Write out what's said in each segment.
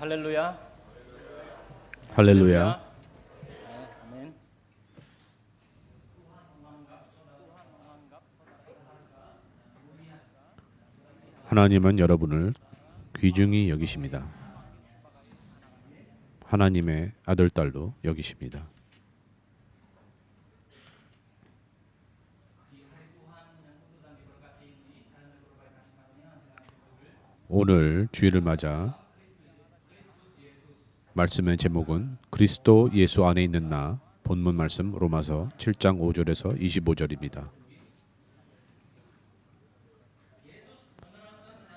할렐루야. 할렐루야. 하나님은 여러분을 귀중히 여기십니다. 하나님의 아들 딸로 여기십니다. 오늘 주일을 맞아 말씀의 제목은 그리스도 예수 안에 있는 나 본문 말씀 로마서 7장 5절에서 25절입니다.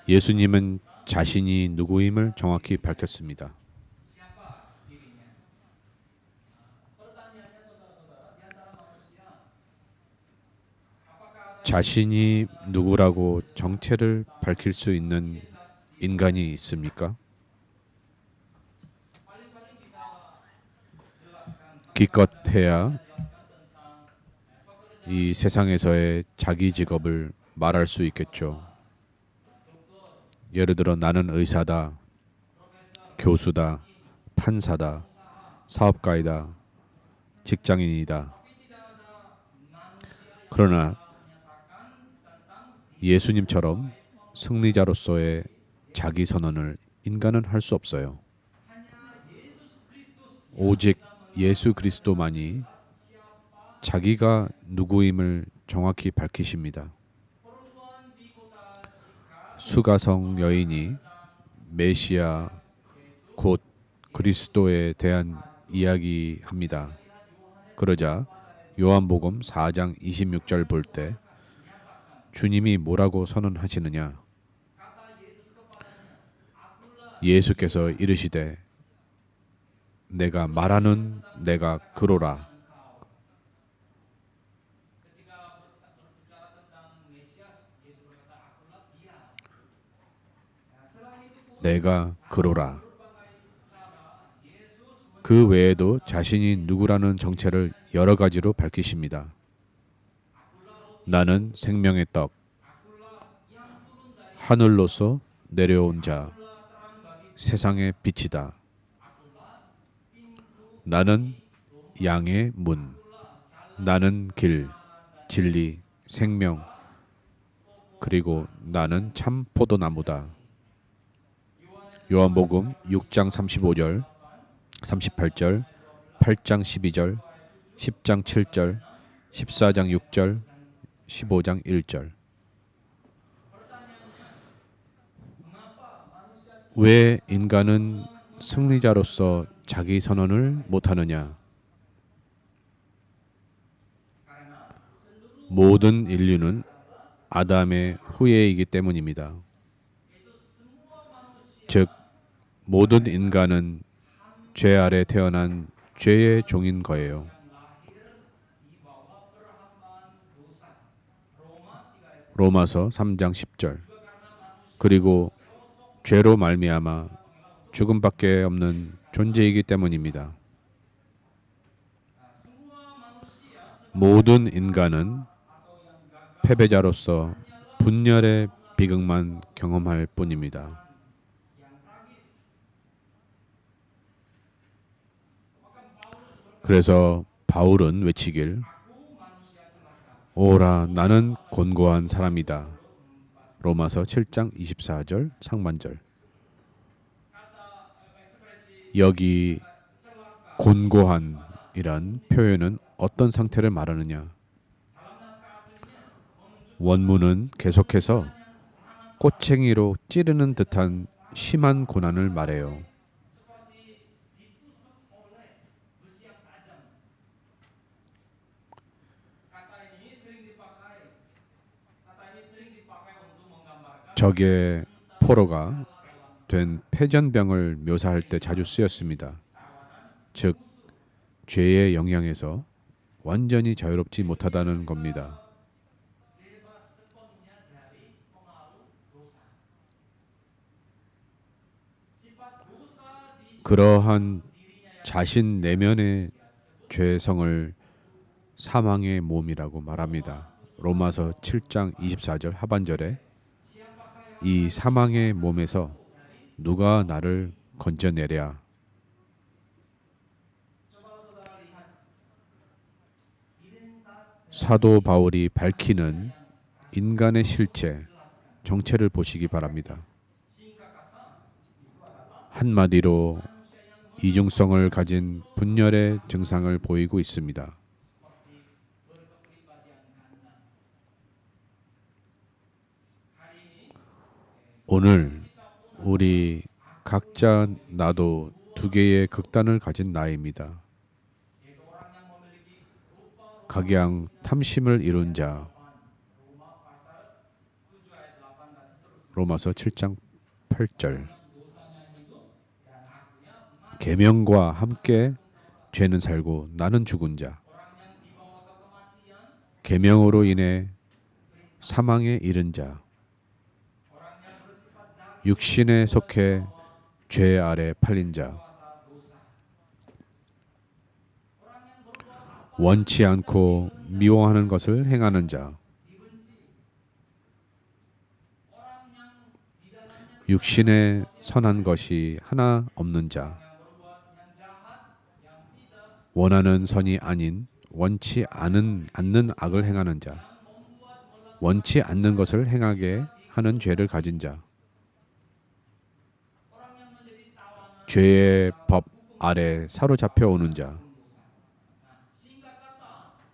예수님은 자신이 누구임을 정확히 밝혔습니다. 자신이 누구라고 정체를 밝힐 수 있는 인간이 있습니까? 기껏해야 이 세상에서의 자기 직업을 말할 수 있겠죠. 예를 들어 나는 의사다, 교수다, 판사다, 사업가이다, 직장인이다. 그러나 예수님처럼 승리자로서의 자기 선언을 인간은 할 수 없어요. 오직 예수 그리스도만이 자기가 누구임을 정확히 밝히십니다. 수가성 여인이 메시아 곧 그리스도에 대한 이야기합니다. 그러자 요한복음 4장 26절 볼 때 주님이 뭐라고 선언하시느냐? 예수께서 이르시되 내가 말하는 내가 그로라. 내가 그로라. 그 외에도 자신이 누구라는 정체를 여러 가지로 밝히십니다. 나는 생명의 떡, 하늘로서 내려온 자, 세상의 빛이다. 나는 양의 문, 나는 길, 진리, 생명, 그리고 나는 참 포도나무다. 요한복음 6장 35절, 38절, 8장 12절, 10장 7절, 14장 6절, 15장 1절. 왜 인간은 승리자로서 자기 선언을 못하느냐? 모든 인류는 아담의 후예이기 때문입니다. 즉 모든 인간은 죄 아래 태어난 죄의 종인 거예요. 로마서 3장 10절. 그리고 죄로 말미암아 죽음밖에 없는 존재이기 때문입니다. 모든 인간은 패배자로서 분열의 비극만 경험할 뿐입니다. 그래서 바울은 외치길 오라 나는 곤고한 사람이다. 로마서 7장 24절 상반절 여기 곤고한이란 표현은 어떤 상태를 말하느냐 원문은 계속해서 꼬챙이로 찌르는 듯한 심한 고난을 말해요. 적의 포로가 된 폐전병을 묘사할 때 자주 쓰였습니다. 즉 죄의 영향에서 완전히 자유롭지 못하다는 겁니다. 그러한 자신 내면의 죄성을 사망의 몸이라고 말합니다. 로마서 7장 24절 하반절에 이 사망의 몸에서 누가 나를 건져내랴. 사도 바울이 밝히는 인간의 실체, 정체를 보시기 바랍니다. 한마디로 이중성을 가진 분열의 증상을 보이고 있습니다. 오늘 우리 각자 나도 두 개의 극단을 가진 나입니다. 각양 탐심을 이룬 자. 로마서 7장 8절. 계명과 함께 죄는 살고 나는 죽은 자. 계명으로 인해 사망에 이른 자 육신에 속해 죄 아래 팔린 자. 원치 않고 미워하는 것을 행하는 자. 육신에 선한 것이 하나 없는 자. 원하는 선이 아닌 원치 않은 않는 악을 행하는 자. 원치 않는 것을 행하게 하는 죄를 가진 자 죄의 법 아래 사로잡혀 오는 자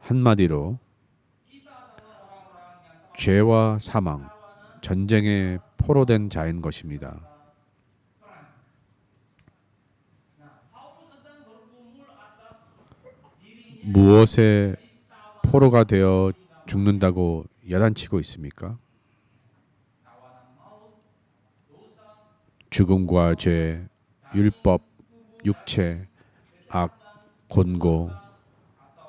한마디로 죄와 사망 전쟁에 포로된 자인 것입니다. 무엇에 포로가 되어 죽는다고 야단치고 있습니까? 죽음과 죄, 율법, 육체, 악, 곤고,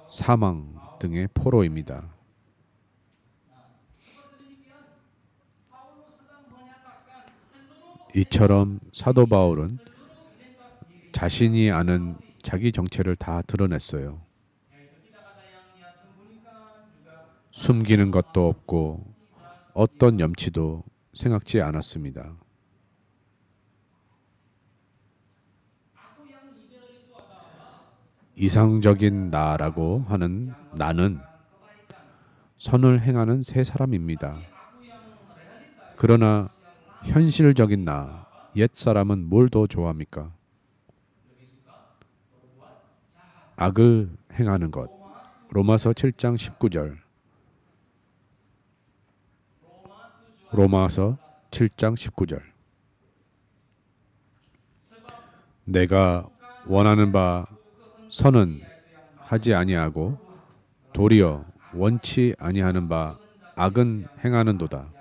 사망 등의 포로입니다. 이처럼 사도 바울은 자신이 아는 자기 정체를 다 드러냈어요. 숨기는 것도 없고 어떤 염치도 생각지 않았습니다. 이상적인 나라고 하는 나는 선을 행하는 새 사람입니다. 그러나 현실적인 나, 옛 사람은 뭘 더 좋아합니까? 악을 행하는 것. 로마서 7장 19절. 로마서 7장 19절. 내가 원하는 바 선은 하지 아니하고 도리어 원치 아니하는 바 악은 행하는도다.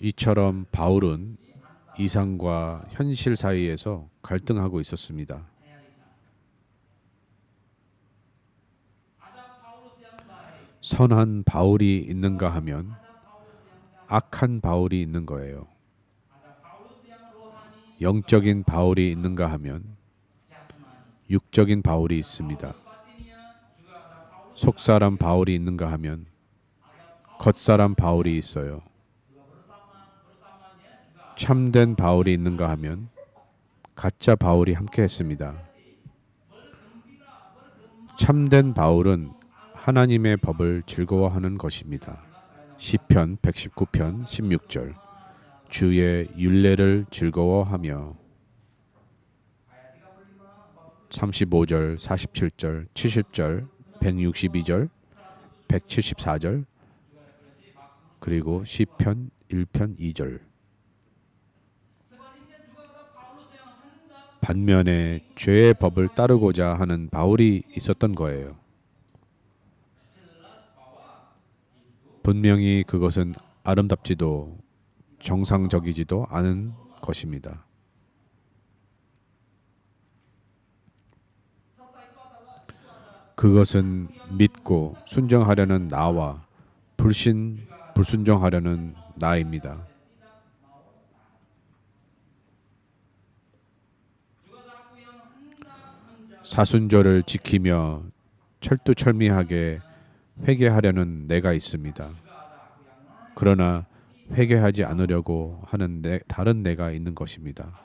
이처럼 바울은 이상과 현실 사이에서 갈등하고 있었습니다. 선한 바울이 있는가 하면 악한 바울이 있는 거예요. 영적인 바울이 있는가 하면 육적인 바울이 있습니다. 속사람 바울이 있는가 하면 겉사람 바울이 있어요. 참된 바울이 있는가 하면 가짜 바울이 함께 했습니다. 참된 바울은 하나님의 법을 즐거워하는 것입니다. 시편 119편 16절 주의 윤례를 즐거워하며 35절, 47절, 70절, 162절, 174절 그리고 시편 1편 2절 반면에 죄의 법을 따르고자 하는 바울이 있었던 거예요. 분명히 그것은 아름답지도 정상적이지도 않은 것입니다. 그것은 믿고 순정하려는 나와 불신 불순종하려는 나입니다. 사순절을 지키며 철두철미하게 회개하려는 내가 있습니다. 그러나 회개하지 않으려고 하는 내, 다른 내가 있는 것입니다.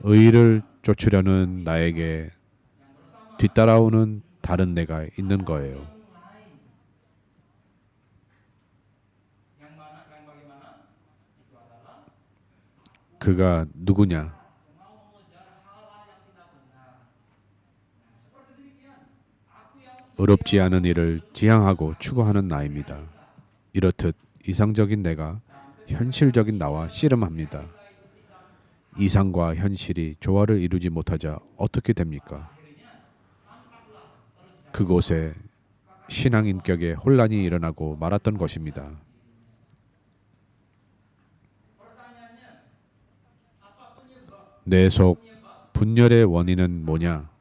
의를 쫓으려는 나에게 뒤따라오는 다른 내가 있는 거예요. 그가 누구냐? 의롭지 않은 일을 지향하고 추구하는 나입니다. 이렇듯 이상적인 내가 현실적인 나와 씨름합니다. 이상과 현실이 조화를 이루지 못하자 어떻게 됩니까? 그곳에 신앙 인격에 혼란이 일어나고 말았던 것입니다. 내 속 분열의 원인은 뭐냐?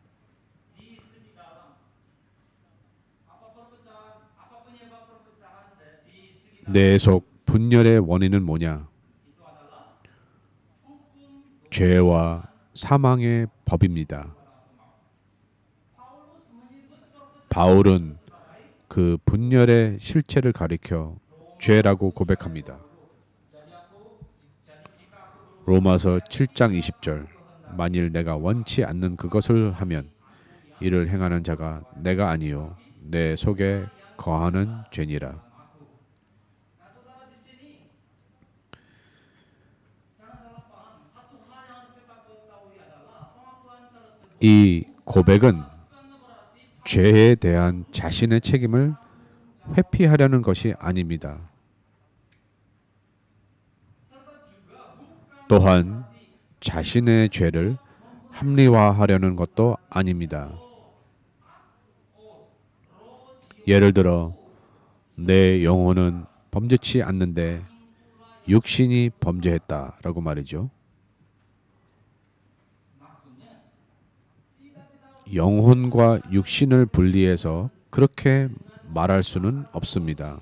내속 분열의 원인은 뭐냐? 죄와 사망의 법입니다. 바울은 그 분열의 실체를 가리켜 죄라고 고백합니다. 로마서 7장 20절 만일 내가 원치 않는 그것을 하면 이를 행하는 자가 내가 아니요 내 속에 거하는 죄니라. 이 고백은 죄에 대한 자신의 책임을 회피하려는 것이 아닙니다. 또한 자신의 죄를 합리화하려는 것도 아닙니다. 예를 들어 내 영혼은 범죄치 않는데 육신이 범죄했다라고 말이죠. 영혼과 육신을 분리해서 그렇게 말할 수는 없습니다.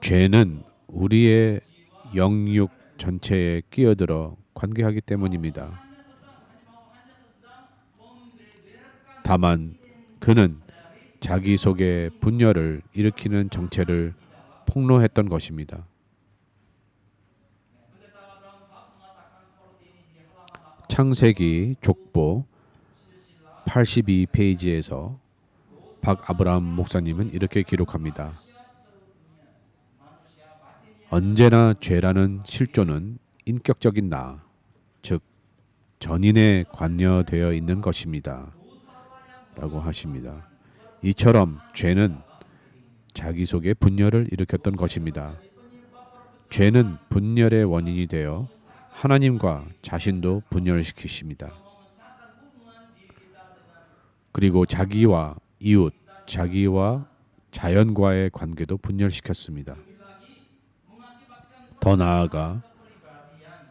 죄는 우리의 영육 전체에 끼어들어 관계하기 때문입니다. 다만 그는 자기 속의 분열을 일으키는 정체를 폭로했던 것입니다. 창세기 족보 82페이지에서 박 아브람 목사님은 이렇게 기록합니다. 언제나 죄라는 실존은 인격적인 나, 즉 전인에 관여되어 있는 것입니다. 라고 하십니다. 이처럼 죄는 자기 속에 분열을 일으켰던 것입니다. 죄는 분열의 원인이 되어 하나님과 자신도 분열시키십니다. 그리고 자기와 이웃, 자기와 자연과의 관계도 분열시켰습니다. 더 나아가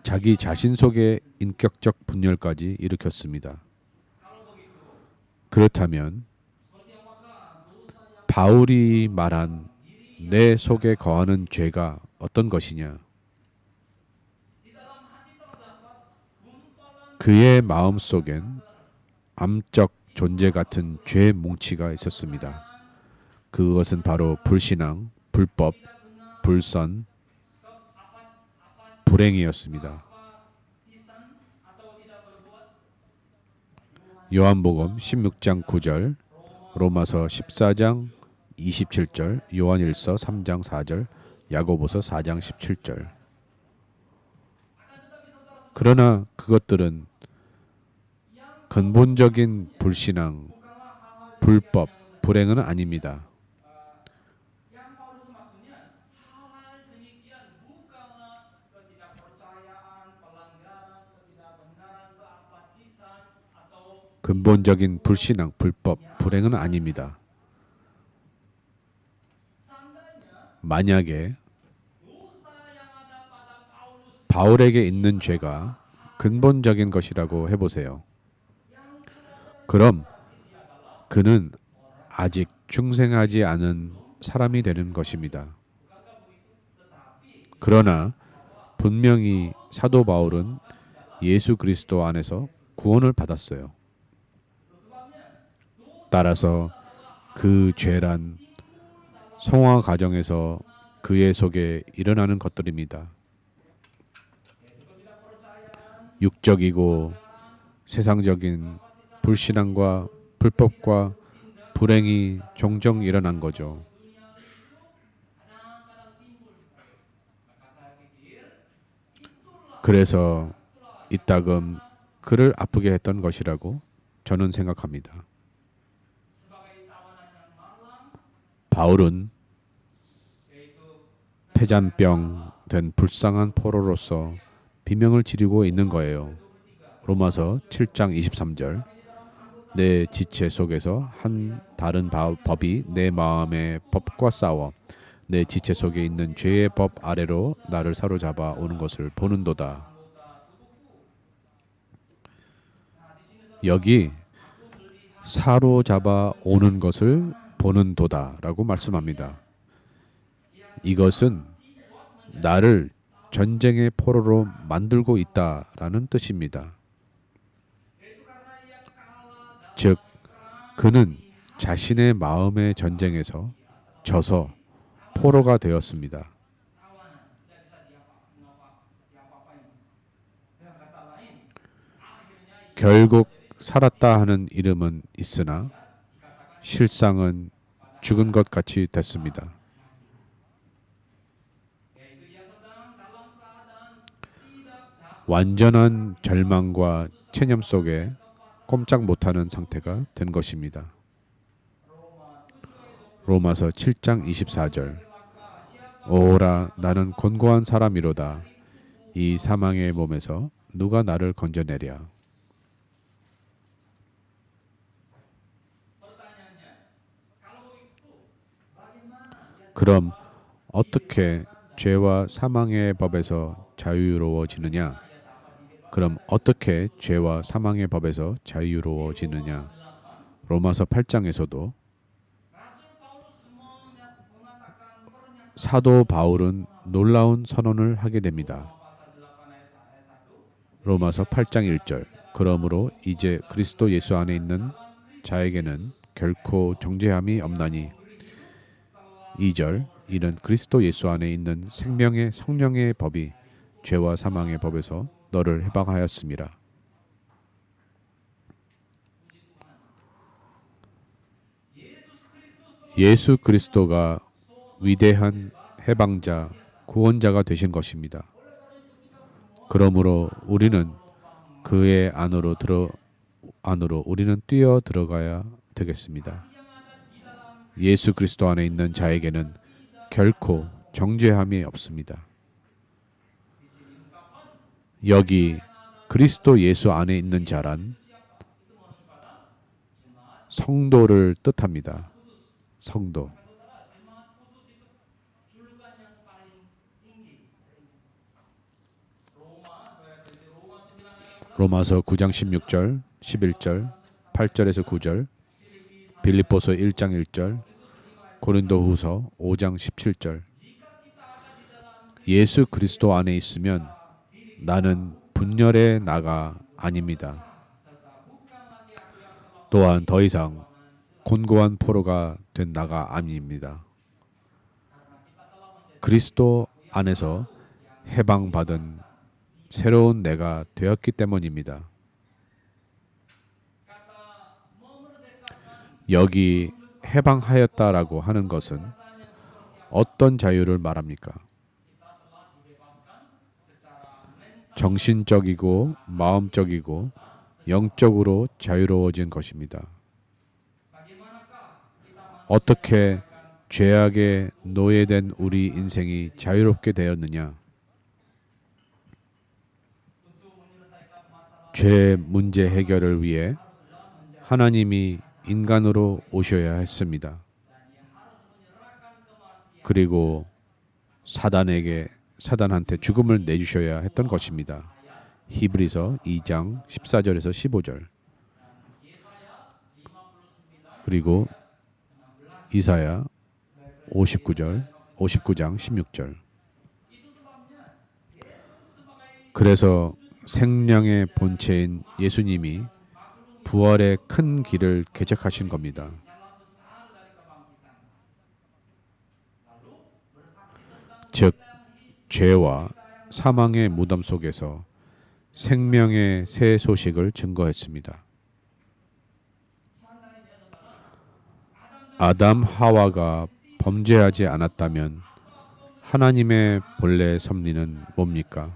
자기 자신 속의 인격적 분열까지 일으켰습니다. 그렇다면 바울이 말한 내 속에 거하는 죄가 어떤 것이냐? 그의 마음 속엔 암적 존재 같은 죄 뭉치가 있었습니다. 그것은 바로 불신앙, 불법, 불선, 불행이었습니다. 요한복음 16장 9절, 로마서 14장 27절, 요한일서 3장 4절, 야고보서 4장 17절. 그러나 그것들은 근본적인 불신앙, 불법, 불행은 아닙니다. 근본적인 불신앙, 불법, 불행은 아닙니다. 만약에 바울에게 있는 죄가 근본적인 것이라고 해보세요. 그럼 그는 아직 중생하지 않은 사람이 되는 것입니다. 그러나 분명히 사도 바울은 예수 그리스도 안에서 구원을 받았어요. 따라서 그 죄란 성화 과정에서 그의 속에 일어나는 것들입니다. 육적이고 세상적인 불신앙과 불법과 불행이 종종 일어난 거죠. 그래서 이따금 그를 아프게 했던 것이라고 저는 생각합니다. 바울은 폐잔병 된 불쌍한 포로로서 비명을 지르고 있는 거예요. 로마서 7장 23절. 내 지체 속에서 한 다른 바- 법이 내 마음의 법과 싸워 내 지체 속에 있는 죄의 법 아래로 나를 사로잡아 오는 것을 보는도다. 여기 사로잡아 오는 것을 보는도다라고 말씀합니다. 이것은 나를 전쟁의 포로로 만들고 있다라는 뜻입니다. 즉 그는 자신의 마음의 전쟁에서 져서 포로가 되었습니다. 결국 살았다 하는 이름은 있으나 실상은 죽은 것 같이 됐습니다. 완전한 절망과 체념 속에 꼼짝 못하는 상태가 된 것입니다. 로마서 7장 24절 오라 나는 곤고한 사람이로다 이 사망의 몸에서 누가 나를 건져내랴 그럼 어떻게 죄와 사망의 법에서 자유로워지느냐? 그럼 어떻게 죄와 사망의 법에서 자유로워지느냐? 로마서 8장에서도 사도 바울은 놀라운 선언을 하게 됩니다. 로마서 8장 1절. 그러므로 이제 그리스도 예수 안에 있는 자에게는 결코 정죄함이 없나니 2절 이는 그리스도 예수 안에 있는 생명의 성령의 법이 죄와 사망의 법에서 너를 해방하였음이라. 예수 그리스도가 위대한 해방자, 구원자가 되신 것입니다. 그러므로 우리는 그의 안으로 들어 안으로 우리는 뛰어 들어가야 되겠습니다. 예수 그리스도 안에 있는 자에게는 결코 정죄함이 없습니다. 여기 그리스도 예수 안에 있는 자란 성도를 뜻합니다. 성도. 로마서 9장 16절, 11절, 8절에서 9절, 빌립보서 1장 1절, 고린도후서 5장 17절. 예수 그리스도 안에 있으면 나는 분열의 나가 아닙니다. 또한 더 이상 곤고한 포로가 된 나가 아닙니다. 그리스도 안에서 해방받은 새로운 내가 되었기 때문입니다. 여기 해방하였다라고 하는 것은 어떤 자유를 말합니까? 정신적이고 마음적이고 영적으로 자유로워진 것입니다. 어떻게 죄악에 노예된 우리 인생이 자유롭게 되었느냐? 죄 문제 해결을 위해 하나님이 인간으로 오셔야 했습니다. 그리고 사단에게 사단한테 죽음을 내주셔야 했던 것입니다. 히브리서 2장 14절에서 15절. 그리고 이사야 59절 59장 16절. 그래서 생명의 본체인 예수님이 부활의 큰 길을 개척하신 겁니다. 즉 죄와 사망의 무덤 속에서 생명의 새 소식을 증거했습니다. 아담 하와가 범죄하지 않았다면 하나님의 본래 섭리는 뭡니까?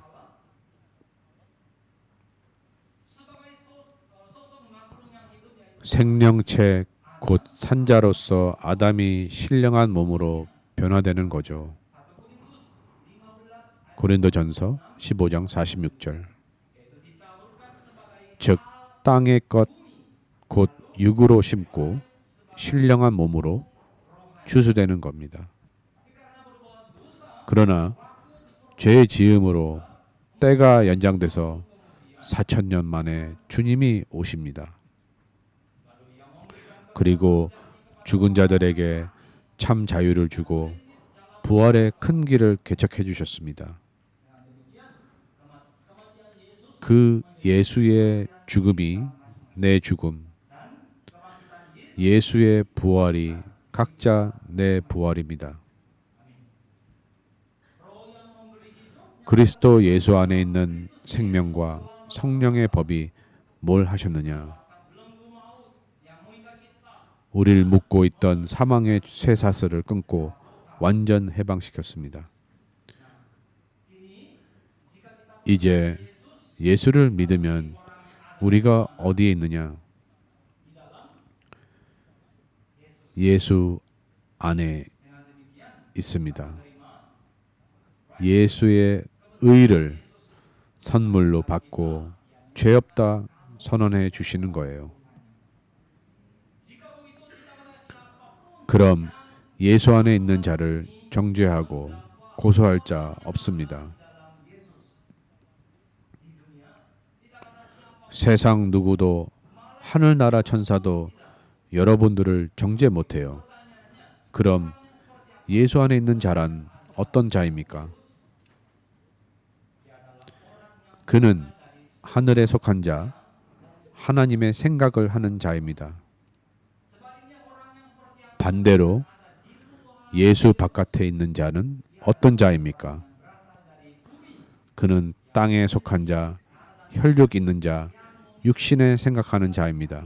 생명체 곧 산자로서 아담이 신령한 몸으로 변화되는 거죠. 고린도전서 15장 46절. 즉 땅의 것 곧 육으로 심고 신령한 몸으로 추수되는 겁니다. 그러나 죄의 지음으로 때가 연장돼서 4천 년 만에 주님이 오십니다. 그리고 죽은 자들에게 참 자유를 주고 부활의 큰 길을 개척해 주셨습니다. 그 예수의 죽음이 내 죽음, 예수의 부활이 각자 내 부활입니다. 그리스도 예수 안에 있는 생명과 성령의 법이 뭘 하셨느냐? 우리를 묶고 있던 사망의 쇠사슬을 끊고 완전 해방시켰습니다. 이제 예수를 믿으면 우리가 어디에 있느냐? 예수 안에 있습니다. 예수의 의를 선물로 받고 죄 없다 선언해 주시는 거예요. 그럼 예수 안에 있는 자를 정죄하고 고소할 자 없습니다. 세상 누구도 하늘나라 천사도 여러분들을 정죄 못해요. 그럼 예수 안에 있는 자란 어떤 자입니까? 그는 하늘에 속한 자, 하나님의 생각을 하는 자입니다. 반대로 예수 바깥에 있는 자는 어떤 자입니까? 그는 땅에 속한 자, 혈육 있는 자, 육신에 생각하는 자입니다.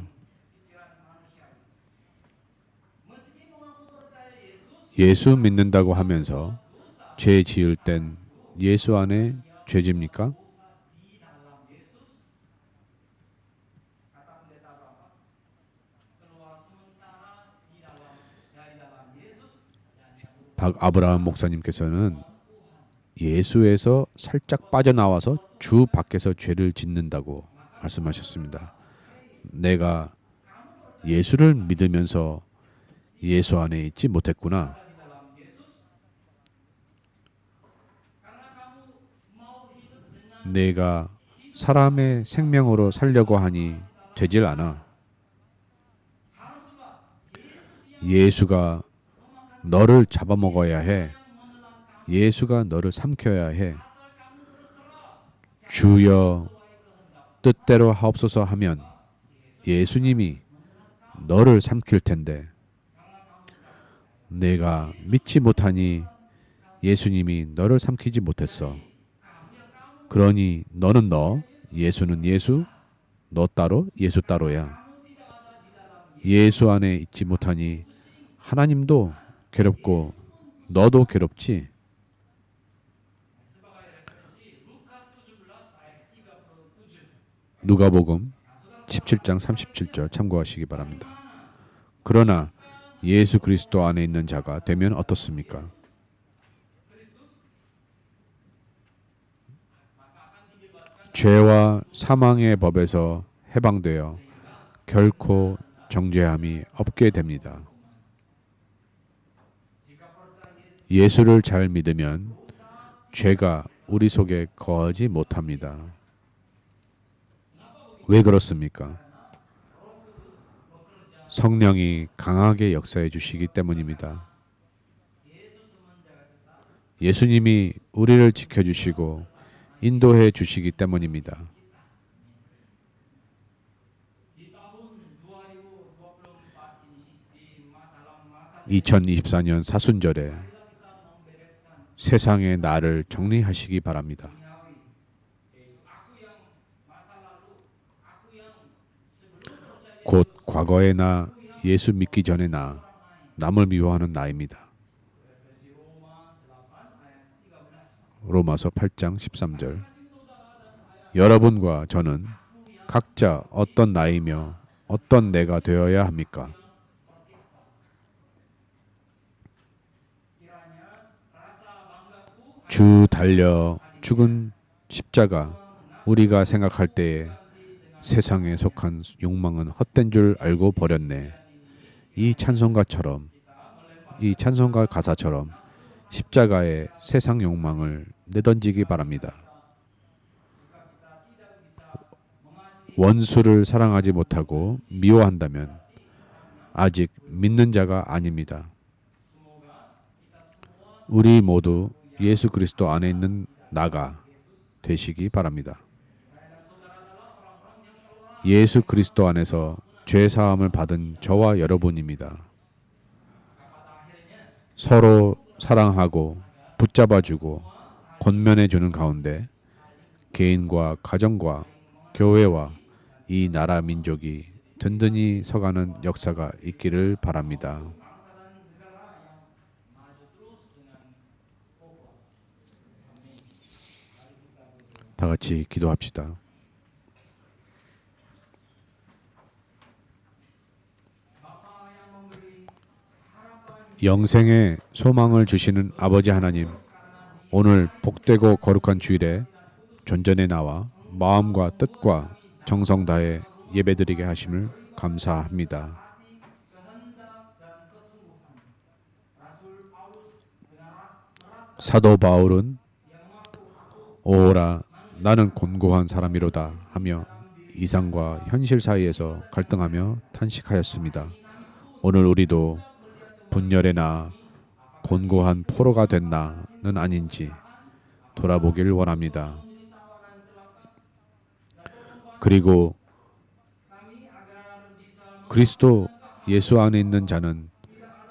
예수 믿는다고 하면서 죄 지을 땐 예수 안에 죄집니까? 박 아브라함 목사님께서는 예수에서 살짝 빠져나와서 주 밖에서 죄를 짓는다고 말씀하셨습니다. 내가 예수를 믿으면서 예수 안에 있지 못했구나. 내가 사람의 생명으로 살려고 하니 되질 않아. 예수가 너를 잡아먹어야 해. 예수가 너를 삼켜야 해. 주여 뜻대로 하옵소서 하면 예수님이 너를 삼킬 텐데 내가 믿지 못하니 예수님이 너를 삼키지 못했어. 그러니 너는 너, 예수는 예수, 너 따로, 예수 따로야. 예수 안에 있지 못하니 하나님도 괴롭고 너도 괴롭지. 누가복음 17장 37절 참고하시기 바랍니다. 그러나 예수 그리스도 안에 있는 자가 되면 어떻습니까? 죄와 사망의 법에서 해방되어 결코 정죄함이 없게 됩니다. 예수를 잘 믿으면 죄가 우리 속에 거하지 못합니다. 왜 그렇습니까? 성령이 강하게 역사해 주시기 때문입니다. 예수님이 우리를 지켜주시고 인도해 주시기 때문입니다. (2024년) 사순절에 세상의 나를 정리하시기 바랍니다. 곧 과거의 나 예수 믿기 전의 나 남을 미워하는 나입니다. 로마서 8장 13절 여러분과 저는 각자 어떤 나이며 어떤 내가 되어야 합니까? 주 달려 죽은 십자가 우리가 생각할 때에 세상에 속한 욕망은 헛된 줄 알고 버렸네. 이 찬송가처럼 이 찬송가 가사처럼 십자가의 세상 욕망을 내던지기 바랍니다. 원수를 사랑하지 못하고 미워한다면 아직 믿는 자가 아닙니다. 우리 모두 예수 그리스도 안에 있는 나가 되시기 바랍니다. 예수 그리스도 안에서 죄 사함을 받은 저와 여러분입니다. 서로 사랑하고 붙잡아주고 권면해 주는 가운데 개인과 가정과 교회와 이 나라 민족이 든든히 서가는 역사가 있기를 바랍니다. 다 같이 기도합시다. 영생의 소망을 주시는 아버지 하나님, 오늘 복되고 거룩한 주일에 존전에 나와 마음과 뜻과 정성 다해 예배드리게 하심을 감사합니다. 사도 바울은 오라 나는 곤고한 사람이로다 하며 이상과 현실 사이에서 갈등하며 탄식하였습니다. 오늘 우리도 분열의 나 곤고한 포로가 된 나는 아닌지 돌아보길 원합니다. 그리고 그리스도 예수 안에 있는 자는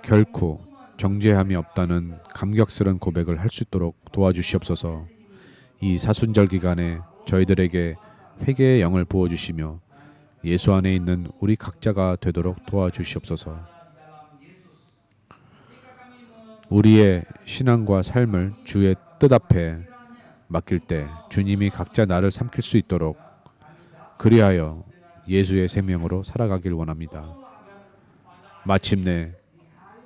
결코 정죄함이 없다는 감격스러운 고백을 할 수 있도록 도와주시옵소서. 이 사순절 기간에 저희들에게 회개의 영을 부어 주시며 예수 안에 있는 우리 각자가 되도록 도와주시옵소서. 우리의 신앙과 삶을 주의 뜻 앞에 맡길 때 주님이 각자 나를 삼킬 수 있도록 그리하여 예수의 생명으로 살아가길 원합니다. 마침내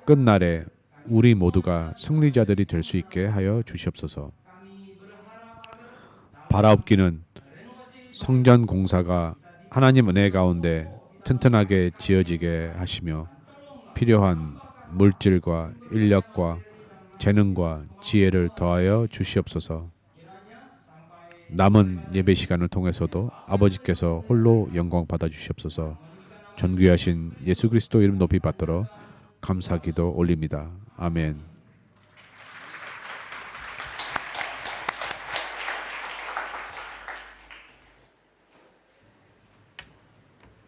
끝날에 우리 모두가 승리자들이 될 수 있게 하여 주시옵소서. 바라옵기는 성전 공사가 하나님 은혜 가운데 튼튼하게 지어지게 하시며 필요한 물질과 인력과 재능과 지혜를 더하여 주시옵소서. 남은 예배 시간을 통해서도 아버지께서 홀로 영광 받아 주시옵소서. 존귀하신 예수 그리스도 이름 높이 받들어 감사기도 올립니다. 아멘.